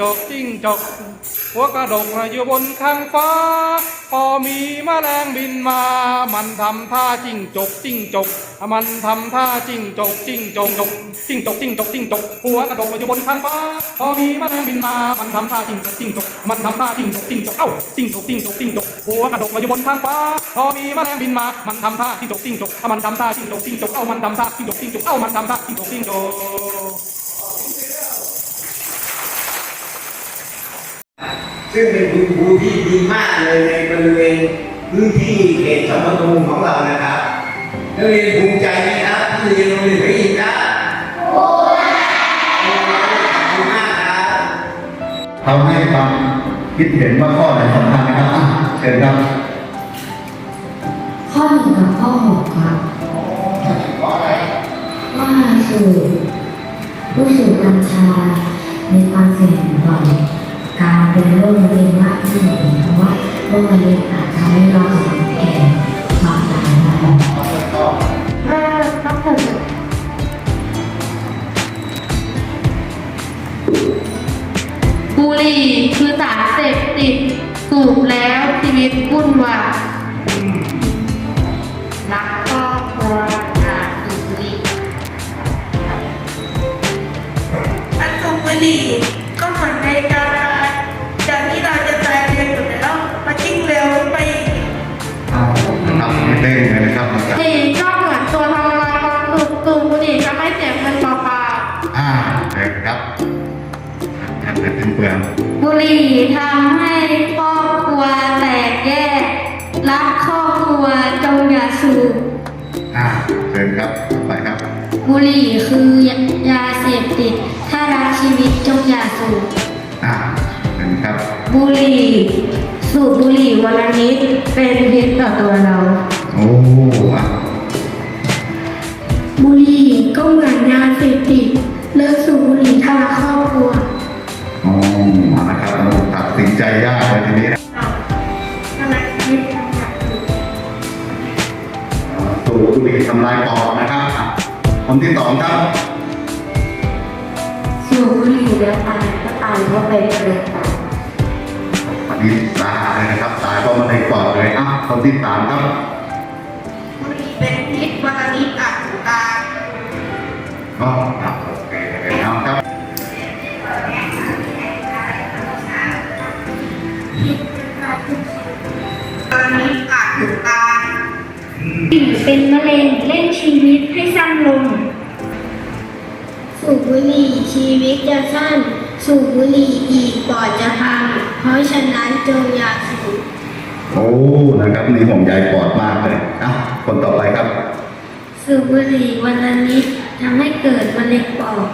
จกจิ้งจกหัวกระดกอยู่บนข้างฟ้า พอมีมแมลงบินมา มันทำท่าจิ้งจกจิ้งจก มันทำท่าจิ้งจกจิ้งจกจกจิ้งจกจิ้งจกจิ้งจกหัวกระดกอยู่บนข้างฟ้า พอมีมแมลงบินมา มันทำท่าจิ้งจกจิ้งจก มันทำท่าจิ้งจกจิ้งจกเอ้าจิ้งจกจิ้งจกจิ้งจกหัวกระดกอยู่บนข้างฟ้า พอมีมแมลงบินมา มันทำท่าจิ้งจกจิ้งจกมันทำท่าจิ้งจกจิ้งจกเอ้ามันทำท่าจิ้งจกจิ้งจกเอ้ามันทำท่าจิ้งจกจิ้งจก ซึ่งเป็นคุณครูที่ดีมากเลยในบริเวณพื้นที่เขตสมรภูมิของเรานะครับนักเรียนภูมิใจไหมครับที่เรียนโรงเรียนพระอินทร์ครับภูมิใจขอบคุณมากครับเขาให้ความคิดเห็นว่าข้อไหนสำคัญนะครับอะเชิญครับ ข้อหนึ่งกับข้อหกครับว่าสูบผู้สูบกัญชามีความเสี่ยงต่อการ เป็นโรคมะเร็งมากขึ้นเพราะว่าโรคมะเร็งอาจทำให้เราแก่ความตายได้เออต้องเกิดบุหรี่คือสารเสพติดสูบแล้วชีวิตวุ่นวายรักครอบครัวการสูบบุหรี่อันสูบบุหรี่ ครับอาจารย์บุหรี่ก็เหมือนตัวทำลายความสุขสูบบุหรี่จะไม่เสียเงินเปล่าอ่าเชิญครับอ่านเป็นเปลืองๆบุหรี่ทำให้ครอบครัวแตกแยก รักครอบครัวจงอย่าสูบอ่าเชิญครับต่อไปครับ บุหรี่คือยาเสพติด ถ้ารักชีวิตจงอย่าสูบ อ่าเชิญครับ บุหรี่สูบบุหรี่วันละนิดเป็นพิษต่อตัวเรา โอ้อะบุหรี่ก็เหมือนยาเสพติดเลิกสูบบุหรี่ถ้ารักครอบครัวโอ้มานะครับเราตัดสินใจยากเลยทีนี้นะทำไมชีวิตมันอยากอยู่สูบบุหรี่ทำลายปอดนะครับอะคนที่สองครับสูบบุหรี่แล้วตายก็ตายเพราะเป็นมะเร็งปอดอันนี้ตายเลยนะครับตายเพราะมะเร็งปอดเลยอะคนที่สามครับบุหรี่ เป็นพิษวันละนิดอาจถึงตายก็ครับโอเคเอาครับวันละนิดอาจถึงตายเป็นมะเร็งเร่งชีวิตให้สั้นลง สูบบุหรี่ชีวิตจะสั้น สูบบุหรี่อีกปอดจะพังเพราะฉะนั้นจงอย่าสูบ โอ้นะครับนี่ห่วงใยปอดมากเลยอะคนต่อไปครับ สูบบุหรี่วันละนิดทำให้เกิดมะเร็งปอด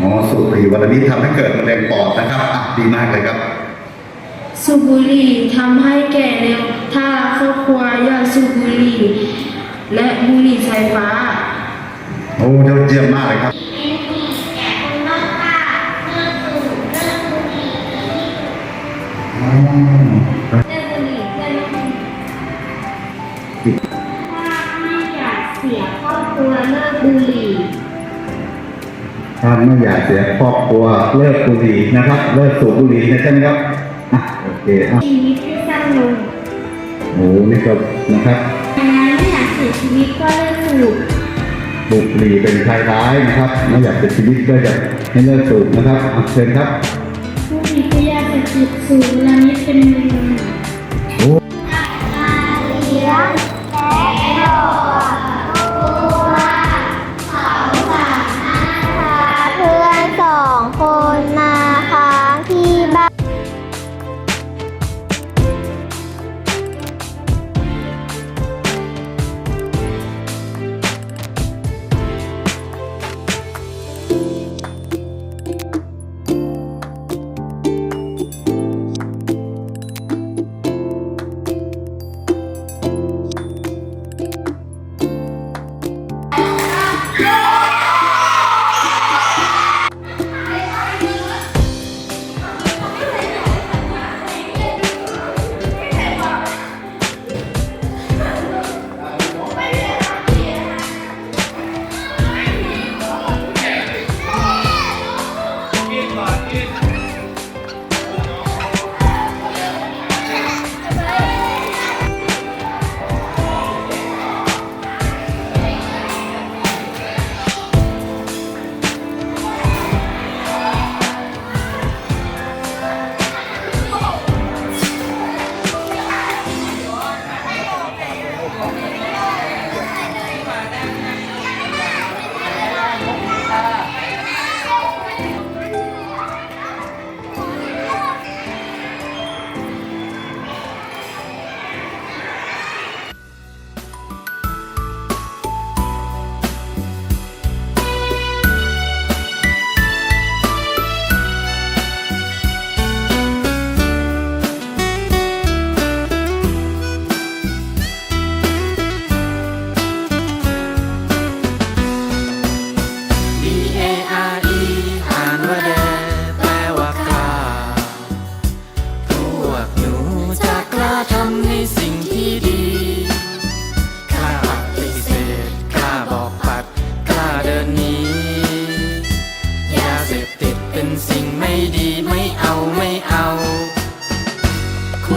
อ๋อสูบบุหรี่วันละนิดทำให้เกิดมะเร็งปอดนะครับอะดีมากเลยครับ สูบบุหรี่ทำให้แก่เร็ว ถ้าครอบครัวอย่าสูบบุหรี่และบุหรี่ไฟฟ้า โอ้ยอดเยี่ยมมากเลยครับ อ๋อ ถ้าไม่อยากเสียครอบครัวเลิกบุหรี่นะครับ เลิกสูบบุหรี่นะใช่ไหมครับอะโอเคอะชีวิตให้สั้นลงโอ้นี่ก็นะครับดังนั้นไม่อยากเสียชีวิตก็เลิกสูบบุหรี่เป็นภัยร้ายนะครับ ไม่อยากจะชีวิตก็จะให้เลิกสูบนะครับอะเชิญครับ ผู้มีก็ยาเสพติดสูบวันละนิดเป็นมะเร็งโอ้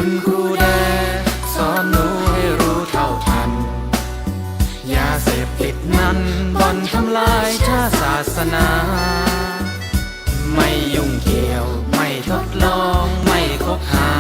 ณครูแดสอนหนูให้รู้เท่าทัน ยาเสพติดนั้นบ่อนทำลายชาติศาสนา ไม่ยุ่งเกี่ยว ไม่ทดลอง ไม่คบหา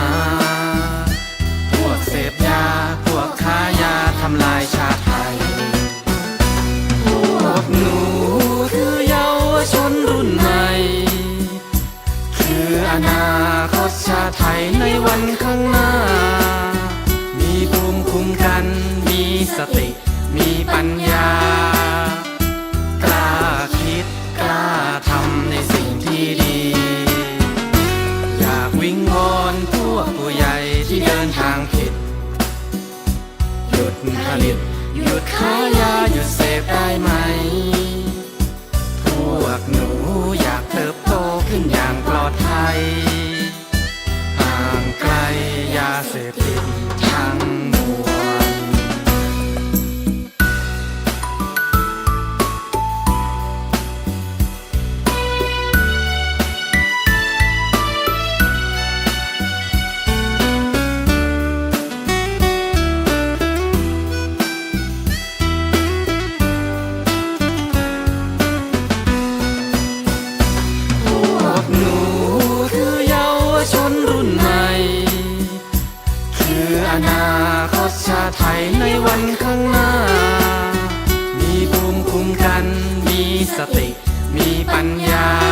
เดินทางผิด หยุดผลิต หยุดขายยาหยุดเสพได้ไหม พวกหนูอยากเติบโตขึ้นอย่างปลอดภัย ห่างไกลยาเสพติดทั้ง ไทยในวันข้างหน้า มีภูมิคุ้มกัน มีสติ มีปัญญา